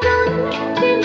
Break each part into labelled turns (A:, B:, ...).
A: por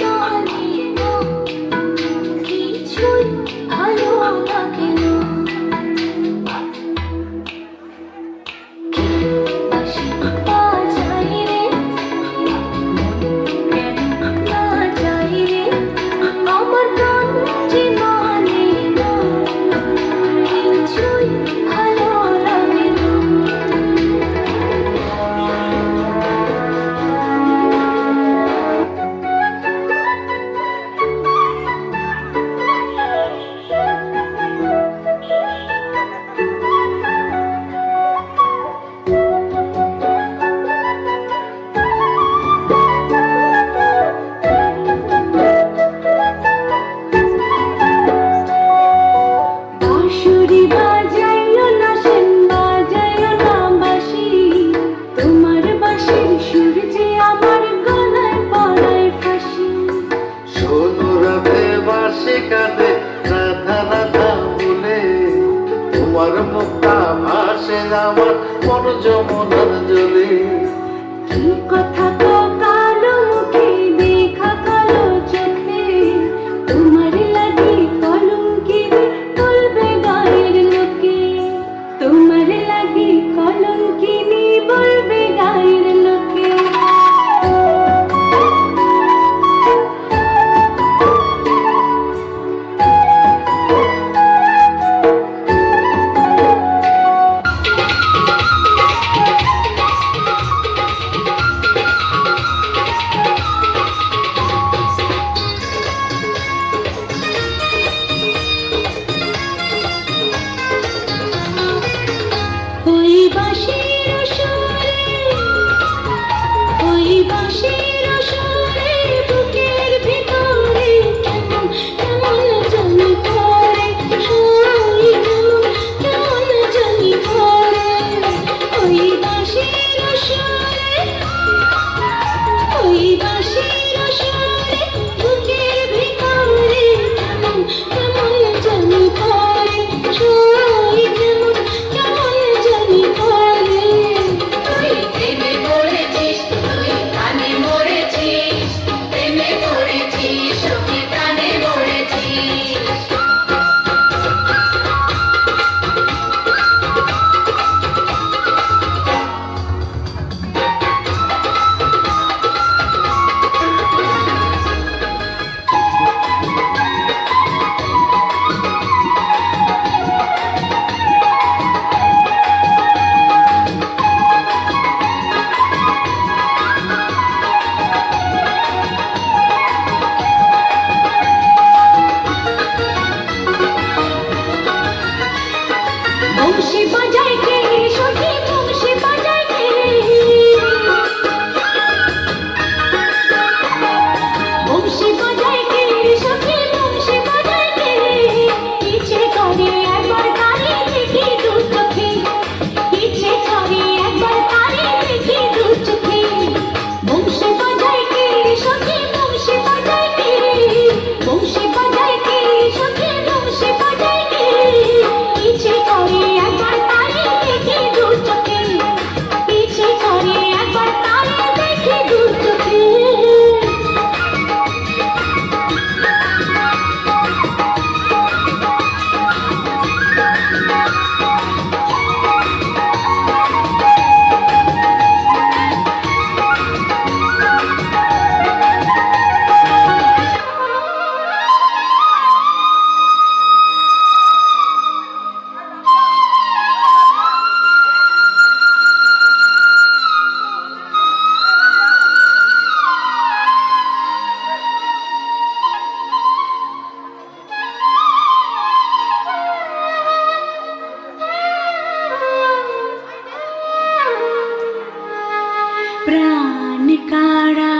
A: প্রাণ কারা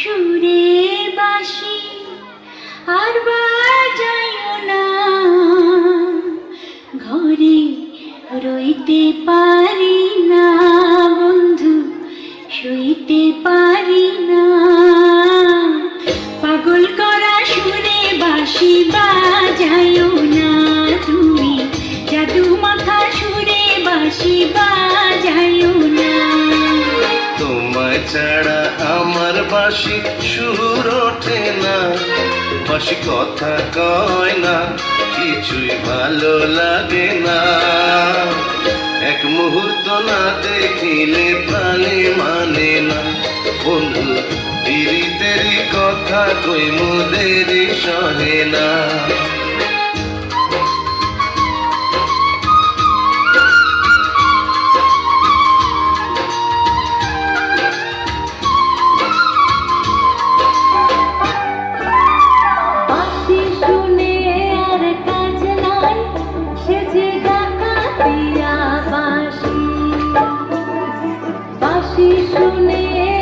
A: সুরে বাসি আর বাজায় না। ঘরে রইতে পারি না, বন্ধু শুইতে পারি না। পাগল করা সুরে বাসি
B: বা
C: ছাড়া আমার বাসি সুর ওঠে না। বাসি কথা কয় না, কিছুই ভালো লাগে না। এক মুহূর্ত না দেখিলে প্রাণে মানে না। বন্ধু দেরি কথা কই মুদেরি সহে না।
A: শুনে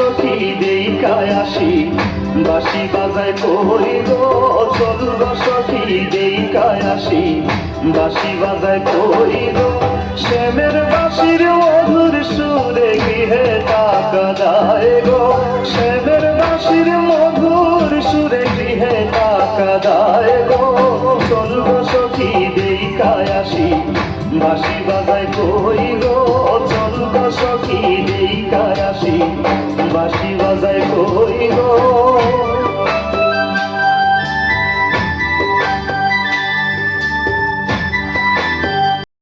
D: সখী দেইকায় আসি। বাসি বাজায় করি গো স্বর্গ সখী দেইকায় আসি। বাসি বাজায় করি গো বাজায় কই গো? চন্দ্র সখী দেই কারাসি বাসি বাজায় কই গো?